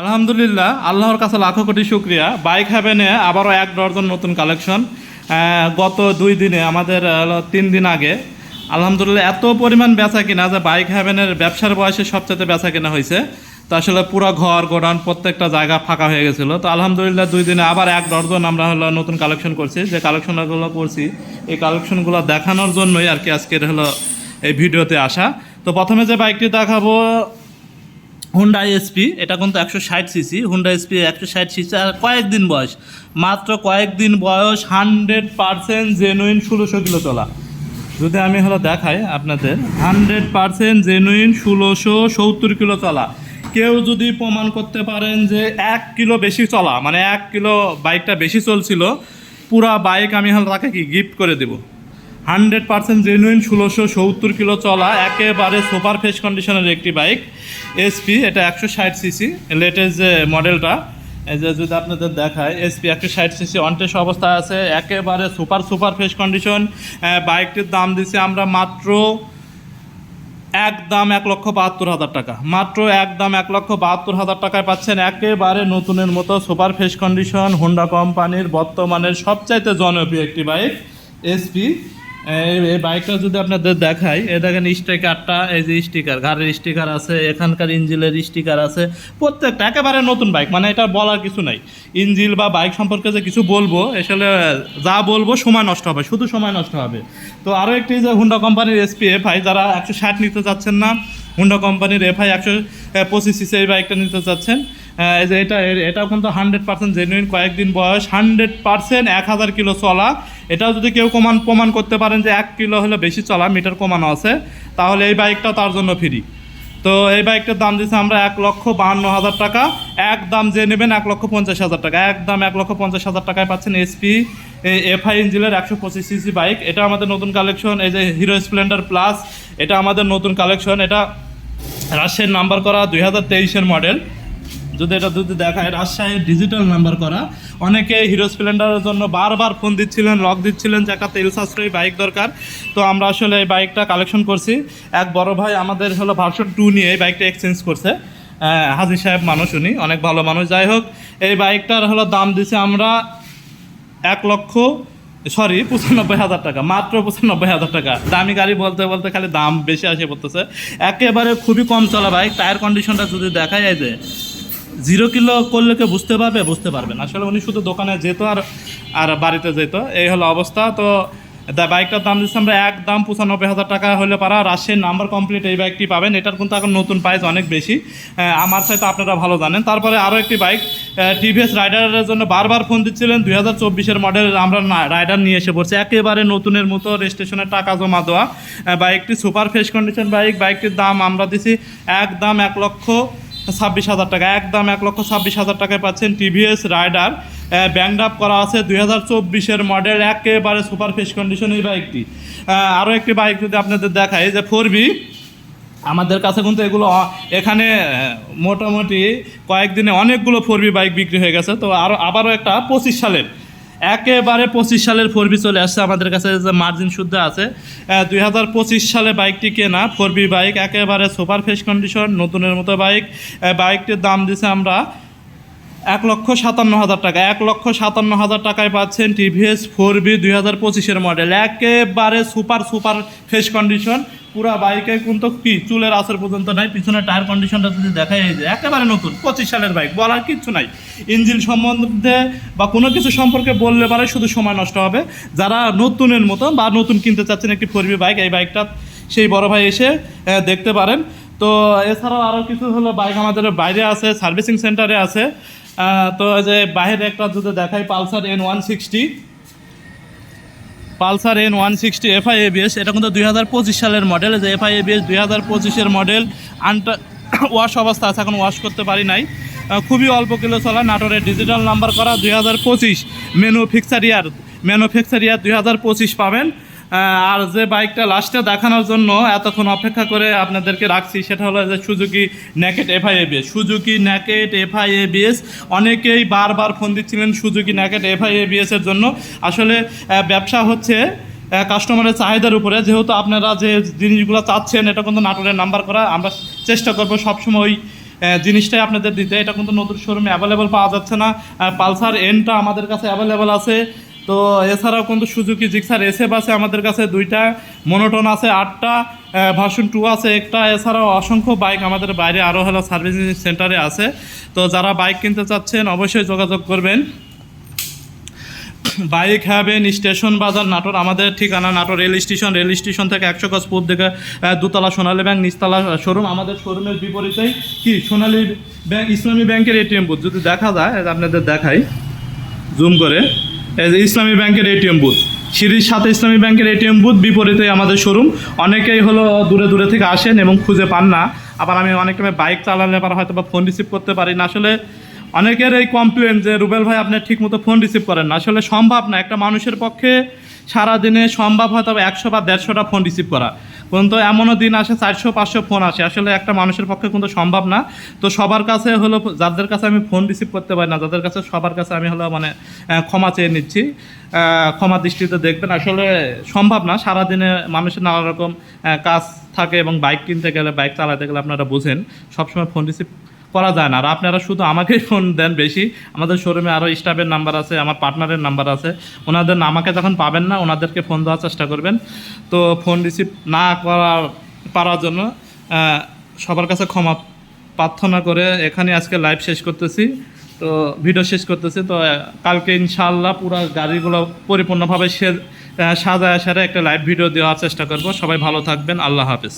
আলহামদুলিল্লাহ, আল্লাহর কাছে লাখো কোটি শুক্রিয়া। বাইক হ্যাভেনে আবারও এক ডর্জন নতুন কালেকশন। গত দুই দিনে, আমাদের তিন দিন আগে। আলহামদুলিল্লাহ, এত পরিমাণ বেচা কিনা যে বাইক হ্যাভেনের ব্যবসার বয়সে সবচেয়ে বেচা কিনা হয়েছে। তো আসলে পুরো ঘর, গোডাউন, প্রত্যেকটা জায়গা ফাঁকা হয়ে গেছিল। তো আলহামদুলিল্লাহ, দুই দিনে আবার এক ডর্জন আমরা হলো নতুন কালেকশন করছি। যে কালেকশনগুলো করছি, এই কালেকশনগুলো দেখানোর জন্যই আর কি আজকের হলো এই ভিডিওতে আসা। তো প্রথমে যে বাইকটি দেখাবো হুন্ডা এসপি এটা কিন্তু একশো ষাট সিসি হুন্ডা এসপি একশো ষাট সিসি আর কয়েকদিন বয়স। মাত্র কয়েকদিন বয়স হান্ড্রেড পারসেন্ট জেনুইন ষোলোশো কিলো চলা। যদি আমি হলো দেখাই আপনাদের, হান্ড্রেড পারসেন্ট জেনুইন ষোলোশো সত্তর কিলো চলা। কেউ যদি প্রমাণ করতে পারেন যে এক কিলো বেশি চলা মানে এক কিলো বাইকটা বেশি চলছিল, পুরা বাইক আমি হলো তাকে কি গিফট করে দেবো? হান্ড্রেড পার্সেন্ট জেনুইন ষোলোশো সত্তর কিলো চলা একেবারে সুপার ফ্রেশ কন্ডিশনের একটি বাইক। এসপি এটা একশো ষাট সিসি লেটেস্ট যে মডেলটা, এই যে যদি আপনাদের দেখায় এসপি একশো ষাট সিসি অনটেস অবস্থায় আছে, একেবারে সুপার সুপার ফ্রেশ কন্ডিশন। বাইকটির দাম দিছি আমরা মাত্র এক দাম এক লক্ষ বাহাত্তর হাজার টাকা। মাত্র এক দাম এক লক্ষ বাহাত্তর হাজার টাকায় পাচ্ছেন একেবারে নতুনের মতো সুপার ফ্রেশ কন্ডিশন হোন্ডা কোম্পানির বর্তমানের সবচাইতে জনপ্রিয় একটি বাইক এসপি এই বাইকটা যদি আপনাদের দেখাই এ দেখেন স্টিকারটা এই যে স্টিকার ঘাড়ের স্টিকার আছে, এখানকার ইঞ্জিলের স্টিকার আছে, প্রত্যেকটা একেবারে নতুন বাইক মানে এটা বলার কিছু নাই। ইঞ্জিল বা বাইক সম্পর্কে যে কিছু বলব, আসলে যা বলব সময় নষ্ট হবে, শুধু সময় নষ্ট হবে। তো আরও একটি যে হুন্ডা কোম্পানির এসপি এফআই যারা একশো ষাট নিতে চাচ্ছেন না হুন্ডা কোম্পানির এফআই একশো পঁচিশ সিসি এই বাইকটা নিতে চাচ্ছেন এটা এ- এটাও কিন্তু হান্ড্রেড পার্সেন্ট জেনুইন কয়েকদিন বয়স, হান্ড্রেড পার্সেন্ট এক হাজার কিলো চলা। এটাও যদি কেউ প্রমাণ প্রমাণ করতে পারেন যে এক কিলো হলে বেশি চলা মিটার কমানো আছে, তাহলে এই বাইকটা তার জন্য ফ্রি তো এই বাইকটার দাম দিচ্ছি আমরা এক লক্ষ বাহান্ন হাজার টাকা। এক দাম যে নেবেন এক লক্ষ পঞ্চাশ হাজার টাকা। এক দাম এক লক্ষ পঞ্চাশ হাজার টাকায় পাচ্ছেন এসপি এফআই ইঞ্জিনের একশো পঁচিশ সিসি বাইক এটা আমাদের নতুন কালেকশন এই যে হিরো স্প্লেন্ডার প্লাস এটা আমাদের নতুন কালেকশন এটা রাজশাহীর নাম্বার করা দুই হাজার তেইশের মডেল যদি এটা যদি দেখায়, রাজশাহীর ডিজিটাল নাম্বার করা। অনেকে হিরো স্প্লেন্ডারের জন্য বারবার ফোন দিচ্ছিলেন লক দিচ্ছিলেন যে একটা তেল সাশ্রয়ী বাইক দরকার। তো আমরা আসলে এই বাইকটা কালেকশন করছি। এক বড় ভাই আমাদের হলো ভার্সন টু নিয়ে এই বাইকটা এক্সচেঞ্জ করছে। হাজির সাহেব মানুষ উনি, অনেক ভালো মানুষ। যাই হোক, এই বাইকটার হলো দাম দিছি আমরা এক লক্ষ সরি পঁচানব্বই হাজার টাকা, মাত্র পঁচানব্বই হাজার টাকা। দামি গাড়ি বলতে বলতে খালি দাম বেশি আসে পড়তেছে একেবারে খুবই কম চলা বাইক টায়ার কন্ডিশনটা যদি দেখা যায় যে জিরো কিলো করলে কেউ বুঝতে পারবে? বুঝতে পারবে না। আসলে উনি শুধু দোকানে যেত আর আর বাড়িতে যেত। এই হলো অবস্থা। তো বাইকটার দাম দিচ্ছি আমরা এক দাম পঁচানব্বই হাজার টাকা হলে পারা। রাশিয়ার নাম্বার কমপ্লিট এই বাইকটি পাবেন। এটার কিন্তু এখন নতুন প্রাইস অনেক বেশি। আমার সাথে আপনারা ভালো জানেন। তারপরে আরও একটি বাইক টিভিএস রাইডারের জন্য বারবার ফোন দিচ্ছিলেন। দুই হাজার চব্বিশের মডেল আমরা রাইডার নিয়ে এসে পড়ছি। একেবারে নতুনের মতো রেজিস্ট্রেশনের টাকা জমা দেওয়া। বাইকটি সুপার ফ্রেশ কন্ডিশন বাইক বাইকটির দাম আমরা দিছি এক দাম এক লক্ষ ছাব্বিশ হাজার টাকা। একদম এক লক্ষ ছাব্বিশ হাজার টাকায় পাচ্ছেন টিভিএস রাইডার ব্যাংড আপ করা আছে দুই হাজার চব্বিশের মডেল একেবারে সুপার ফ্রেশ কন্ডিশন এই বাইকটি আরও একটি বাইক যদি আপনাদের দেখায় যে ফোর বি আমাদের কাছে কিন্তু এগুলো এখানে মোটামুটি কয়েকদিনে অনেকগুলো ফোর বি বাইক বিক্রি হয়ে গেছে। তো আরও আবারও একটা পঁচিশ সালের একেবারে পঁচিশ সালের ফোর বি চলে আসছে। আমাদের কাছে যে মার্জিন শুদ্ধ আছে দুই হাজার পঁচিশ সালে বাইকটি কেনা ফোর বি বাইক একেবারে সুপার ফ্রেশ কন্ডিশন নতুনের মতো বাইক বাইকটির দাম দিছে আমরা এক লক্ষ সাতান্ন হাজার টাকা। এক লক্ষ সাতান্ন হাজার টাকায় পাচ্ছেন টিভিএস ফোর বি দুই হাজার পঁচিশের মডেল একেবারে সুপার সুপার ফ্রেশ কন্ডিশন পুরা বাইকে কিন্তু কি, চুলের আসর পর্যন্ত নাই পিছনে টায়ার কন্ডিশনটা যদি দেখা যায় যে একেবারে নতুন, পঁচিশ সালের বাইক বলার কিচ্ছু নাই। ইঞ্জিন সম্বন্ধে বা কোনো কিছু সম্পর্কে বললে পারে শুধু সময় নষ্ট হবে। যারা নতুনের মতো বা নতুন কিনতে চাচ্ছেন একটি ফোরবি বাইক এই বাইকটা সেই বড় ভাই এসে দেখতে পারেন। তো এছাড়াও আরও কিছু হলো বাইক আমাদের বাইরে আছে সার্ভিসিং সেন্টারে আছে। তো যে বাইরে একটা যদি দেখাই, Pulsar N one sixty Pulsar N one sixty FI ABS এটা কিন্তু দুই হাজার পঁচিশ সালের মডেল যে এফআই এবিএস দুই হাজার পঁচিশের মডেল আনটা ওয়াশ অবস্থা আছে, এখন ওয়াশ করতে পারি নাই। খুবই অল্প কিলো চলা, নাটোরের ডিজিটাল নাম্বার করা দুই হাজার পঁচিশ। ম্যানুফ্যাকচার ইয়ার ম্যানুফ্যাকচার ইয়ার দুই হাজার পঁচিশ পাবেন। আর যে বাইকটা লাস্টে দেখানোর জন্য এতক্ষণ অপেক্ষা করে আপনাদেরকে রাখছি, সেটা হলো যে Suzuki naked FI ABS Suzuki naked FI ABS অনেকেই বারবার ফোন দিচ্ছিলেন সুজুকি ন্যাকেট এফআই এবিএস এর জন্য। আসলে ব্যবসা হচ্ছে কাস্টমারের চাহিদার উপরে। যেহেতু আপনারা যে জিনিসগুলো চাচ্ছেন, এটা কিন্তু নাটোরের নাম্বার করা, আমরা চেষ্টা করব সবসময় জিনিসটাই আপনাদের দিতে। এটা কিন্তু নতুন শোরুমে অ্যাভেলেবল পাওয়া যাচ্ছে না। পালসার এনটা আমাদের কাছে অ্যাভেলেবল আছে। তো এছাড়াও কিন্তু সুজুকি জিক্সার, এসএফ আছে আমাদের কাছে দুইটা, মনোটন আছে আটটা ভার্সন টু আছে একটা, এছাড়াও অসংখ্য বাইক আমাদের বাইরে আরও হলো সার্ভিসিং সেন্টারে আছে। তো যারা বাইক কিনতে চাচ্ছেন অবশ্যই যোগাযোগ করবেন। বাইক হ্যাভেন স্টেশন বাজার নাটোর, আমাদের ঠিকানা Natore rail station rail station থেকে একশো গজ পূর্ব দিকে দুতলা সোনালী ব্যাংক, নিচতলা শোরুম, আমাদের শোরুমের বিপরীতেই কি? সোনালী ব্যাংক, ইসলামী ব্যাংকের এটিএম বুথ যদি দেখা যায়, আপনাদের দেখাই। জুম করে। ইসলামী ব্যাংকের এটিএম বুথ। সিঁড়ির সাথে ইসলামী ব্যাংকের এটিএম বুথ, বিপরীতে আমাদের শোরুম। অনেকেই হলো দূরে দূরে থেকে আসেন এবং খুঁজে পান না। আবার আমি অনেক সময় বাইক চালালে পর হয়তো বা ফোন রিসিভ করতে পারি না। আসলে অনেকের এই কমপ্লেন যে, রুবেল ভাই, আপনি ঠিক মতো ফোন রিসিভ করেন না। আসলে সম্ভব না। একটা মানুষের পক্ষে সারাদিনে সম্ভব হয়তো একশো বা দেড়শোটা ফোন রিসিভ করা। কিন্তু এমনও দিন আসে, চারশো, পাঁচশো ফোন আসে। আসলে একটা মানুষের পক্ষে কিন্তু সম্ভব না। তো সবার কাছে হলো, যাদের কাছে আমি ফোন রিসিভ করতে পারি না, যাদের কাছে, সবার কাছে আমি হলো মানে ক্ষমা চেয়ে নিচ্ছি। ক্ষমা দৃষ্টিতে দেখবেন, আসলে সম্ভব না। সারাদিনে মানুষের নানা রকম কাজ থাকে এবং বাইক কিনতে গেলে, বাইক চালাতে গেলে আপনারা বোঝেন। সবসময় ফোন রিসিভ করা যায় না। আর আপনারা শুধু আমাকেই ফোন দেন বেশি। আমাদের শোরুমে আরও স্টাফের নাম্বার আছে, আমার পার্টনারের নাম্বার আছে। ওনাদের আমাকে যখন পাবেন না, ওনাদেরকে ফোন দেওয়ার চেষ্টা করবেন। তো ফোন রিসিভ না করা পারার জন্য সবার কাছে ক্ষমা প্রার্থনা করে এখানে আজকে লাইভ শেষ করতেছি। তো ভিডিও শেষ করতেছি। তো কালকে ইনশাআল্লাহ পুরো গাড়িগুলো পরিপূর্ণভাবে সাজায় সারে একটা লাইভ ভিডিও দেওয়ার চেষ্টা করব। সবাই ভালো থাকবেন। আল্লাহ হাফেজ।